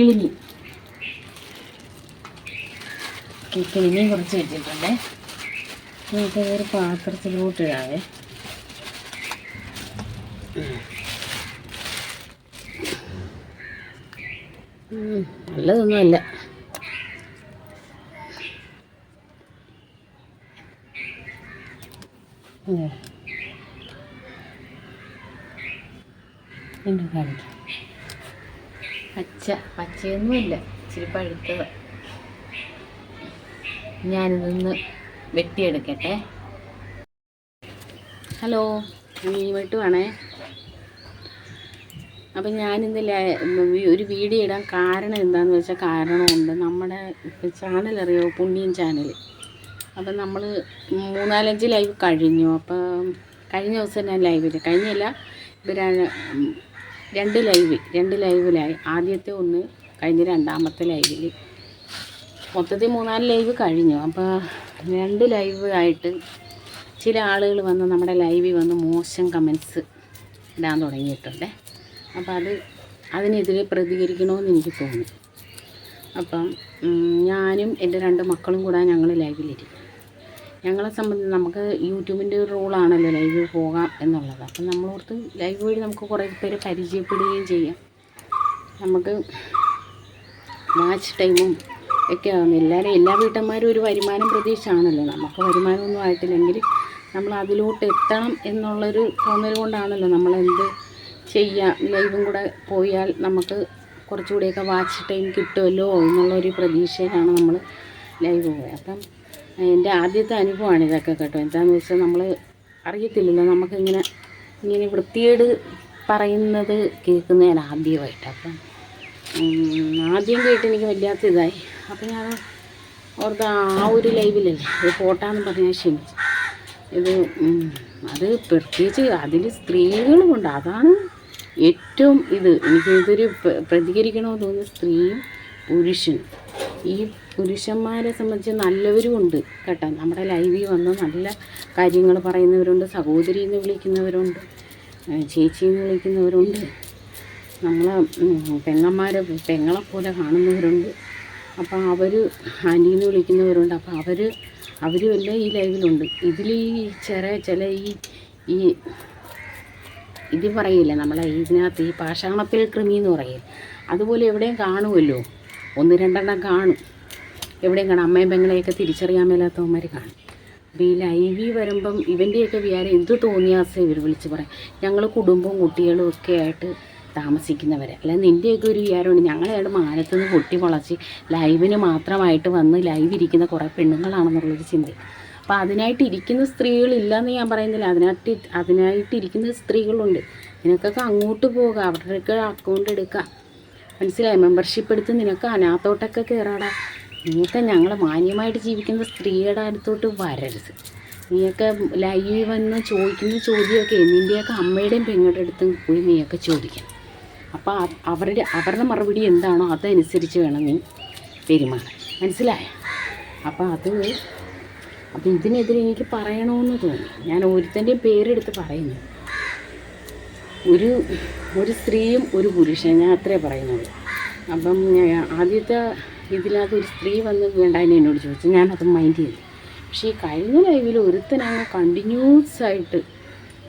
കിളിമീൻ കിളിമീൻ കുറച്ച് വെച്ചിട്ടുണ്ടേ. നമുക്ക് ഒരു പാത്രത്തിലോട്ട് ഇടാവേ. നല്ലതൊന്നുമല്ല. വീണ്ടും കാണിക്കാം പച്ച പച്ചയൊന്നുമില്ല. ഇച്ചിരി പഴുത്തത്. ഞാനിതൊന്ന് വെട്ടിയെടുക്കട്ടെ. ഹലോ മീൻ വെട്ടുവാണേ അപ്പം വി- ഒരു വീഡിയോ ഇടാൻ കാരണം എന്താണെന്ന് വെച്ചാൽ കാരണമുണ്ട്. നമ്മുടെ ചാനൽ അറിയോ? പുണ്യം ചാനൽ അപ്പം നമ്മൾ മൂന്നാലഞ്ച് ലൈവ് കഴിഞ്ഞു. അപ്പം കഴിഞ്ഞ ദിവസം ഞാൻ ലൈവില്ല കഴിഞ്ഞില്ല ഇപ്പം ര- രണ്ട് ലൈവ് രണ്ട് ലൈവിലായി. ആദ്യത്തെ ഒന്ന് കഴിഞ്ഞ് രണ്ടാമത്തെ ലൈവിൽ മൊത്തത്തിൽ മൂന്നാൽ ലൈവ് കഴിഞ്ഞു. അപ്പോൾ രണ്ട് ലൈവ് ആയിട്ട് ചില ആളുകൾ വന്ന് നമ്മുടെ ലൈവിൽ വന്ന് മോശം കമൻസ് ഇടാൻ തുടങ്ങിയിട്ടുണ്ട്. അപ്പോൾ അത് അതിനെതിരെ പ്രതികരിക്കണമെന്ന് എനിക്ക് തോന്നി. അപ്പം ഞാനും എന്റെ രണ്ട് മക്കളും കൂടെ ഞങ്ങൾ ലൈവിലിരിക്കും. ഞങ്ങളെ സംബന്ധിച്ച് നമുക്ക് യൂട്യൂബിന്റെ ഒരു റൂളാണല്ലോ ലൈവ് പോകാം എന്നുള്ളത്. അപ്പം നമ്മളോർത്ത് ലൈവ് വഴി നമുക്ക് കുറേ പേര് പരിചയപ്പെടുകയും ചെയ്യാം. നമുക്ക് വാച്ച് ടൈമും ഒക്കെ ആകുന്നു എല്ലാവരും എല്ലാ വീട്ടമ്മമാരും ഒരു വരുമാനം പ്രതീക്ഷയാണല്ലോ നമുക്ക് വരുമാനമൊന്നും ആയിട്ടില്ലെങ്കിൽ നമ്മൾ അതിലോട്ട് എത്തണം എന്നുള്ളൊരു തോന്നൽ കൊണ്ടാണല്ലോ നമ്മളെന്ത് ചെയ്യാം. ലൈവും കൂടെ പോയാൽ നമുക്ക് കുറച്ചുകൂടിയൊക്കെ വാച്ച് ടൈം കിട്ടുമല്ലോ എന്നുള്ളൊരു പ്രതീക്ഷയിലാണ് നമ്മൾ ലൈവ് പോയത്. അപ്പം എന്റെ ആദ്യത്തെ അനുഭവമാണ് ഇതൊക്കെ കേട്ടോ. എന്താണെന്ന് വെച്ചാൽ നമ്മൾ അറിയത്തില്ലല്ലോ നമുക്കിങ്ങനെ ഇങ്ങനെ വൃത്തിയേട് പറയുന്നത് കേൾക്കുന്നതാണ് ആദ്യമായിട്ട്. അപ്പം ആദ്യം കേട്ട് എനിക്ക് വല്ലാത്ത ഇതായി. അപ്പം ഞാൻ ഓർത്ത് ആ ഒരു ലൈവിലല്ലേ ഒരു ഫോട്ടോന്ന് പറഞ്ഞാൽ ക്ഷമിച്ചു. ഇത് അത് പ്രത്യേകിച്ച് അതിൽ സ്ത്രീകളുമുണ്ട് അതാണ് ഏറ്റവും ഇത്. എനിക്ക് ഇതൊരു പ്ര- പ്രതികരിക്കണമെന്ന് തോന്നുന്നു സ്ത്രീയും പുരുഷനും. ഈ പുരുഷന്മാരെ സംബന്ധിച്ച് നല്ലവരും ഉണ്ട് കേട്ടോ. നമ്മുടെ ലൈവിൽ വന്ന് നല്ല കാര്യങ്ങൾ പറയുന്നവരുണ്ട് സഹോദരി എന്ന് വിളിക്കുന്നവരുണ്ട് ചേച്ചി എന്ന് വിളിക്കുന്നവരുണ്ട്. നമ്മളെ പെങ്ങന്മാരെ പെങ്ങളെ പോലെ കാണുന്നവരുണ്ട്. അപ്പോൾ അവർ ആന്റീന്ന് വിളിക്കുന്നവരുണ്ട്. അപ്പോൾ അവർ അവരും എല്ലാം ഈ ലൈവിലുണ്ട്. ഇതിൽ ഈ ചെറിയ ചില ഈ ഈ ഇത് പറയില്ല നമ്മളെ ഇതിനകത്ത് ഈ പാഷാണത്തിൽ കൃമി എന്ന് പറയും. അതുപോലെ എവിടെയും കാണുമല്ലോ ഒന്ന് രണ്ടെണ്ണം കാണും. എവിടെയും കാണും. അമ്മയും പെങ്ങളെയൊക്കെ തിരിച്ചറിയാൻ മേലാത്തവന്മാർ കാണും. അപ്പോൾ ഈ ലൈവിൽ വരുമ്പം ഇവന്റെയൊക്കെ വിചാരം എന്ത് തോന്നിയാസം ഇവർ വിളിച്ച് പറയും. ഞങ്ങൾ കുടുംബവും കുട്ടികളും ഒക്കെ ആയിട്ട് താമസിക്കുന്നവരെ. അല്ല നിന്റെയൊക്കെ ഒരു വിചാരമുണ്ട് ഞങ്ങളയാളുടെ മാനത്തു നിന്ന് പൊട്ടി മുളച്ച് ലൈവിന് മാത്രമായിട്ട് വന്ന് ലൈവ് ഇരിക്കുന്ന കുറേ പെണ്ണുങ്ങളാണെന്നുള്ളൊരു ചിന്ത. അപ്പോൾ അതിനായിട്ട് ഇരിക്കുന്ന സ്ത്രീകളില്ലെന്ന് ഞാൻ പറയുന്നില്ല. അതിനായിട്ട് അതിനായിട്ട് ഇരിക്കുന്ന സ്ത്രീകളുണ്ട്. നിനക്കൊക്കെ അങ്ങോട്ട് പോകാം. അവരുടെയൊക്കെ അക്കൗണ്ട് എടുക്കാം. മനസ്സിലായി? മെമ്പർഷിപ്പ് എടുത്ത് നിനക്ക് അനാത്തോട്ടൊക്കെ കയറാടാ നീയൊക്കെ ഞങ്ങൾ മാന്യമായിട്ട് ജീവിക്കുന്ന സ്ത്രീയുടെ അടുത്തോട്ട് വരരുത്. നീയൊക്കെ ലൈവ് വന്ന് ചോദിക്കുന്ന ചോദ്യമൊക്കെ നിന്റെയൊക്കെ അമ്മയുടെയും പെങ്ങളുടെ അടുത്തും പോയി നീയൊക്കെ ചോദിക്കണം. അപ്പോൾ അവരുടെ അവരുടെ മറുപടി എന്താണോ അതനുസരിച്ച് വേണം നീ പെരുമാറാൻ. മനസ്സിലായ? അപ്പോൾ അത് അപ്പോൾ ഇതിനെതിരെ എനിക്ക് പറയണമെന്ന് തോന്നി. ഞാൻ ഒരുത്തന്റെയും പേരെടുത്ത് പറയുന്നു. ഒരു ഒരു സ്ത്രീയും ഒരു പുരുഷൻ ഞാൻ അത്രേ പറയുന്നത് അപ്പം ആദ്യത്തെ ഇതിനകത്ത് ഒരു സ്ത്രീ വന്ന് വേണ്ടാന്ന് എന്നോട് ചോദിച്ചു. ഞാനത് മൈൻഡ് ചെയ്തു. പക്ഷേ ഈ കഴിഞ്ഞ ലൈവിൽ ഒരുത്തൻ അങ്ങ് കണ്ടിന്യൂസ് ആയിട്ട്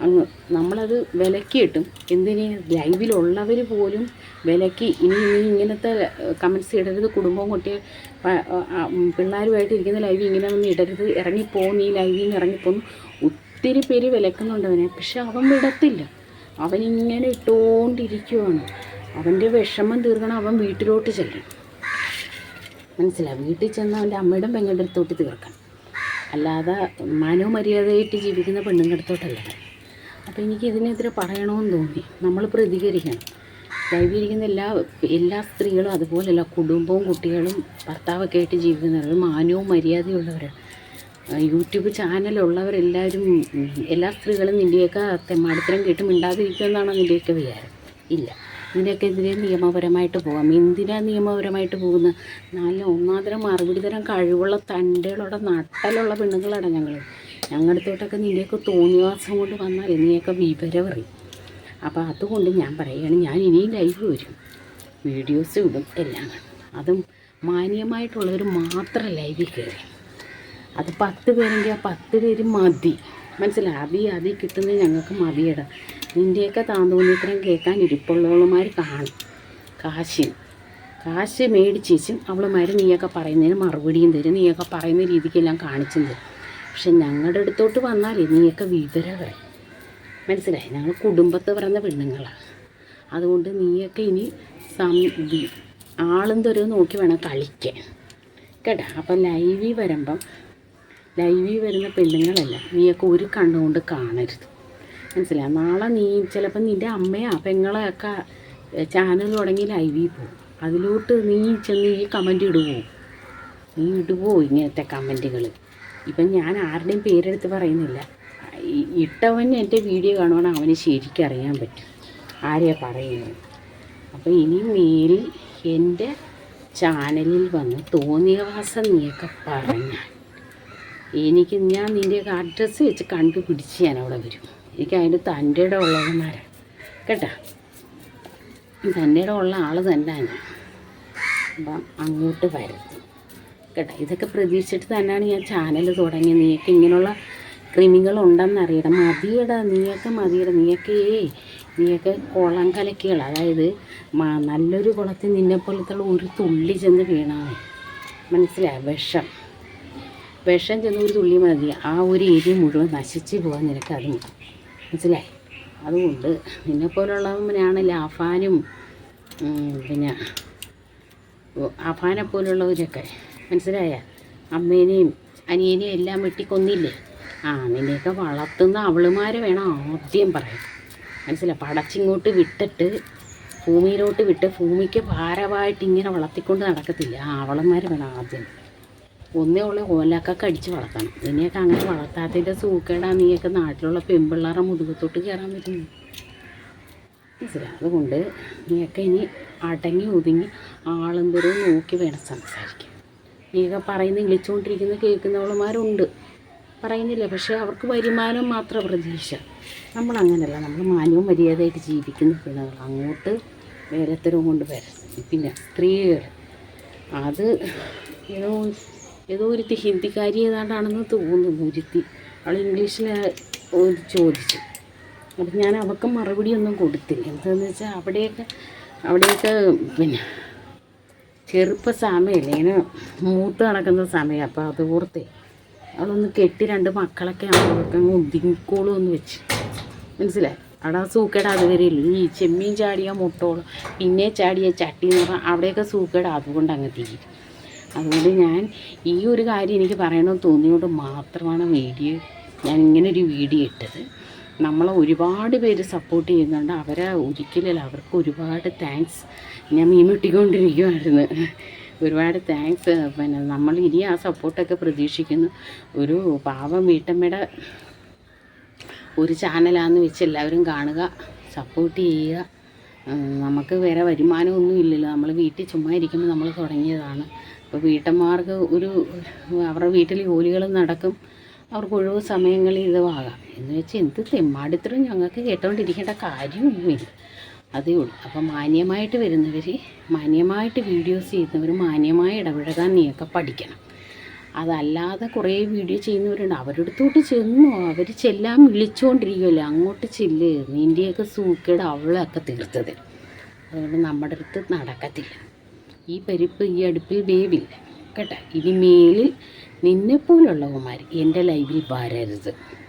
അങ്ങ് നമ്മളത് വിലക്കി കിട്ടും. എന്തിന് ലൈവിലുള്ളവർ പോലും വിലക്കി ഇനി ഇനി ഇങ്ങനത്തെ കമൻസ് ഇടരുത്. കുടുംബവും കുട്ടി പിള്ളേരുമായിട്ട് ഇരിക്കുന്ന ലൈവ് ഇങ്ങനെ ഒന്നും ഇടരുത്. ഇറങ്ങിപ്പോന്ന് ഈ ലൈവിൽ നിന്ന് ഇറങ്ങിപ്പോന്ന് ഒത്തിരി പേര് വിലക്കുന്നുണ്ട് അവനെ. പക്ഷെ അവൻ വിടത്തില്ല. അവനിങ്ങനെ ഇട്ടുകൊണ്ടിരിക്കുവാണ് അവന്റെ വിഷമം തീർക്കണം അവൻ വീട്ടിലോട്ട് ചെല്ലണം. മനസ്സിലായി? വീട്ടിൽ ചെന്ന് അവന്റെ അമ്മയുടെ പെങ്ങളുടെ അടുത്തോട്ട് തീർക്കണം. അല്ലാതെ മനോമര്യാദയായിട്ട് ജീവിക്കുന്ന പെണ്ണുങ്ങളുടെ അടുത്തോട്ടല്ല അപ്പോൾ എനിക്ക് ഇതിനെതിരെ പറയണമെന്ന് തോന്നി. നമ്മൾ പ്രതികരിക്കണം. ലൈവിലിരിക്കുന്ന എല്ലാ എല്ലാ സ്ത്രീകളും അതുപോലെയല്ല കുടുംബവും കുട്ടികളും ഭർത്താവൊക്കെ ആയിട്ട് ജീവിക്കുന്നവർ മാനവും മര്യാദയുള്ളവരാണ്. യൂട്യൂബ് ചാനലുള്ളവരെല്ലാവരും എല്ലാ സ്ത്രീകളും നിന്റെയൊക്കെ തെമ്മാടിത്തരം കേട്ട് എന്നാണ് നിന്റെയൊക്കെ വിചാരം? ഇല്ല. ഇതിനൊക്കെ എതിരെ നിയമപരമായിട്ട് പോകാം എന്തിനാ നിയമപരമായിട്ട് പോകുന്നത് നല്ല ഒന്നാന്തരം മറുപടി തരം കഴിവുള്ള തന്റെയുള്ള നട്ടലുള്ള പെണ്ണുങ്ങളാണ് ഞങ്ങൾ ഞങ്ങളുടെ അടുത്തോട്ടൊക്കെ നിന്റെയൊക്കെ തോന്നിവാസം കൊണ്ട് വന്നാൽ നീയൊക്കെ വിവരം അറിയും അപ്പോൾ അതുകൊണ്ട് ഞാൻ പറയുകയാണ് ഞാൻ ഇനിയും ലൈവ് വരും. വീഡിയോസ് ഇടും എല്ലാം അതും മാന്യമായിട്ടുള്ളവർ മാത്രം ലൈവിൽ കയറി അത് പത്ത് പേരെങ്കിൽ ആ പത്ത് പേര് മതി. മനസ്സിലായി? അതി അതി കിട്ടുന്നത് ഞങ്ങൾക്ക് മതിയടാ. നിന്റെയൊക്കെ താന്തോന്നിത്രം കേൾക്കാൻ ഇരിപ്പുള്ളവളുമാർ കാണും. കാശിന് കാശ് മേടിച്ചേച്ചും അവളുമാർ നീയൊക്കെ പറയുന്നതിന് മറുപടിയും തരും. നീയൊക്കെ പറയുന്ന രീതിക്കെല്ലാം കാണിച്ചും തരും പക്ഷെ ഞങ്ങളുടെ അടുത്തോട്ട് വന്നാലേ നീയൊക്കെ വിവരമായി മനസ്സിലായി? ഞങ്ങൾ കുടുംബത്ത് പറഞ്ഞ പെണ്ണുങ്ങളാണ് അതുകൊണ്ട് നീയൊക്കെ ഇനി സം ആളും തരും നോക്കി വേണം കളിക്കാൻ. കേട്ടോ? അപ്പം ലൈവിൽ വരുമ്പം ലൈവിൽ വരുന്ന പെണ്ണുങ്ങളല്ല. നീയൊക്കെ ഒരു കണ്ണുകൊണ്ട് കാണരുത്. മനസ്സിലായി? നാളെ നീ ചിലപ്പോൾ നിന്റെ അമ്മയാ പെങ്ങളെയൊക്കെ ചാനൽ തുടങ്ങി ലൈവിൽ പോകും. അതിലോട്ട് നീ ചെന്ന് ഈ കമന്റ് ഇടുവോ? നീ ഇടുവോ ഇങ്ങനത്തെ കമന്റുകൾ ഇപ്പം ഞാൻ ആരുടെയും പേരെടുത്ത് പറയുന്നില്ല. ഇട്ടവൻ എന്റെ വീഡിയോ കാണുവാണെങ്കിൽ അവന് ശരിക്കും അറിയാൻ പറ്റും. ആരെയാ പറയുന്നത്? അപ്പോൾ ഇനി മേലിൽ എന്റെ ചാനലിൽ വന്ന് തോന്നിയവാസം നീയൊക്കെ പറഞ്ഞാൽ എനിക്ക് ഞാൻ നിന്റെയൊക്കെ അഡ്രസ്സ് വെച്ച് കണ്ടുപിടിച്ച് ഞാൻ അവിടെ വരും. എനിക്ക് അതിന്റെ തന്റെ ഇടം ഉള്ളവന്മാരാണ് കേട്ടോ? തന്റെ ഇടം ഉള്ള ആൾ തന്നെ അപ്പം അങ്ങോട്ട് വരും. കേട്ടോ? ഇതൊക്കെ പ്രതീക്ഷിച്ചിട്ട് തന്നെയാണ് ഞാൻ ചാനൽ തുടങ്ങിയത്. നീയൊക്കെ ഇങ്ങനെയുള്ള കൃമികളുണ്ടെന്നറിയണം മതിയടാ നീയൊക്കെ മതിയടാ. നീയൊക്കെ നീയൊക്കെ കുളം കലക്കികൾ. അതായത് നല്ലൊരു കുളത്തിൽ നിന്നെ പോലത്തുള്ള ഒരു തുള്ളി ചെന്ന് മനസ്സിലായ മനസ്സിലായി? വിഷം. വിഷം ചെന്ന് ഒരു തുള്ളി മതി. ആ ഒരു ഏരിയ മുഴുവൻ നശിച്ച് പോകാൻ നിനക്ക് അത് മനസ്സിലായി? അതുകൊണ്ട് നിന്നെപ്പോലുള്ളവനാണ് ലാഫാനും പിന്നെ അഫാനെ പോലുള്ളവരൊക്കെ. മനസ്സിലായ? അമ്മേനെയും അനിയനെയും എല്ലാം വെട്ടിക്കൊന്നില്ലേ? ആ നിന്നെയൊക്കെ വളർത്തുന്ന അവളുമാരെ വേണം ആദ്യം പറയാൻ. മനസ്സിലായി? പടച്ചിങ്ങോട്ട് വിട്ടിട്ട് ഭൂമിയിലോട്ട് വിട്ട് ഭൂമിക്ക് ഭാരമായിട്ട് ഇങ്ങനെ വളർത്തിക്കൊണ്ട് നടക്കത്തില്ല. ആ അവളന്മാർ വേണം ആദ്യം. ഒന്നേ ഉള്ളു. ഓലൊക്കെ കടിച്ച് വളർത്തണം. ഇതിനെയൊക്കെ അങ്ങനെ വളർത്താത്തതിന്റെ സൂക്കേടാ നീയൊക്കെ നാട്ടിലുള്ള പെമ്പിള്ളാരുടെ മുതുകത്തോട്ട് കയറാൻ പറ്റുന്നു അതുകൊണ്ട് നീയൊക്കെ ഇനി അടങ്ങി ഒതുങ്ങി ആളെന്തോരോ നോക്കി വേണം സംസാരിക്കാൻ. നീയൊക്കെ പറയുന്ന വിളിച്ചുകൊണ്ടിരിക്കുന്ന കേൾക്കുന്നവളുമാരുണ്ട്. പറയുന്നില്ല. പക്ഷേ അവർക്ക് വരുമാനം മാത്രം പ്രതീക്ഷ. നമ്മളങ്ങനെയല്ല നമ്മൾ മാന്യവും മര്യാദയായിട്ട് ജീവിക്കുന്ന പെണ്ണുങ്ങൾ അങ്ങോട്ട് വേലത്തരവും കൊണ്ട് വരണം. പിന്നെ സ്ത്രീകൾ. അത് ഏതോ ഏതോ ഒരുത്തി ഹിന്ദിക്കാരി ഏതാണ്ടാണെന്ന് തോന്നുന്നു ഒരുത്തി. അവൾ ഇംഗ്ലീഷിൽ ചോദിച്ചു. അപ്പം ഞാൻ അവൾക്ക് മറുപടി ഒന്നും കൊടുത്തില്ല. എന്താണെന്ന് വെച്ചാൽ അവിടെയൊക്കെ അവിടെയൊക്കെ പിന്നെ ചെറുപ്പ സമയമല്ലേ ഇങ്ങനെ മൂത്ത് നടക്കുന്ന സമയം. അപ്പോൾ അത് ഓർത്തേ അവളൊന്ന് കെട്ടി രണ്ട് മക്കളൊക്കെ അവൾക്ക് അങ്ങ് ഒതുങ്ങിക്കോളും എന്ന് വെച്ച്. മനസ്സിലായി? അവിടെ സൂക്കേട് അതുവരെ ഇല്ല. ഈ ചെമ്മീൻ ചാടിയ മുട്ടോളം പിന്നെ ചാടിയ ചട്ടി എന്ന് പറഞ്ഞാൽ അവിടെയൊക്കെ സൂക്കേട് അതുകൊണ്ട് അങ്ങ് തീരും. അതുകൊണ്ട് ഞാൻ ഈ ഒരു കാര്യം എനിക്ക് പറയണമെന്ന് തോന്നിയോണ്ട് മാത്രമാണ് വീഡിയോ ഞാൻ ഇങ്ങനെ ഒരു വീഡിയോ ഇട്ടത്. നമ്മളെ ഒരുപാട് പേര് സപ്പോർട്ട് ചെയ്യുന്നുണ്ട്. അവരെ ഒരിക്കലല്ല അവർക്ക് ഒരുപാട് താങ്ക്സ് ഞാൻ മീമിട്ടിക്കൊണ്ടിരിക്കുമായിരുന്നു ഒരുപാട് താങ്ക്സ് പിന്നെ നമ്മൾ ഇനി ആ സപ്പോർട്ടൊക്കെ പ്രതീക്ഷിക്കുന്നു. ഒരു പാവം വീട്ടമ്മയുടെ ഒരു ചാനലാന്ന് വെച്ച് എല്ലാവരും കാണുക സപ്പോർട്ട് ചെയ്യുക. നമുക്ക് വേറെ വരുമാനമൊന്നും ഇല്ലല്ലോ. നമ്മൾ വീട്ടിൽ ചുമ്മാ ഇരിക്കുമ്പോൾ നമ്മൾ തുടങ്ങിയതാണ്. അപ്പോൾ വീട്ടമ്മമാർക്ക് ഒരു അവരുടെ വീട്ടിൽ ജോലികൾ നടക്കും. അവർക്ക് ഒഴിവ് സമയങ്ങളിൽ ഇതുവാകാം എന്ന് വെച്ച് എന്ത് തെമ്മാടിത്തരം ഞങ്ങൾക്ക് കേട്ടോണ്ടിരിക്കേണ്ട കാര്യമൊന്നുമില്ല. അതേ ഉള്ളൂ. അപ്പം മാന്യമായിട്ട് വരുന്നവർ മാന്യമായിട്ട് വീഡിയോസ് ചെയ്യുന്നവർ മാന്യമായി ഇടപഴകാൻ നീയൊക്കെ പഠിക്കണം. അതല്ലാതെ കുറേ വീഡിയോ ചെയ്യുന്നവരുണ്ട്. അവരുടെ അടുത്തോട്ട് ചെന്നു അവർ ചെല്ലാൻ വിളിച്ചുകൊണ്ടിരിക്കുമല്ലോ അങ്ങോട്ട് ചെല്ല്. നിന്റെയൊക്കെ സൂക്കേട് അവളൊക്കെ തീർത്തത്. അതുകൊണ്ട് നമ്മുടെ അടുത്ത് നടക്കത്തില്ല. ഈ പരിപ്പ് ഈ അടുപ്പിൽ വേവില്ല. കേട്ടോ? ഇനി മേലിൽ നിന്നെപ്പോലുള്ളവന്മാർ എന്റെ ലൈവിൽ വരരുത്.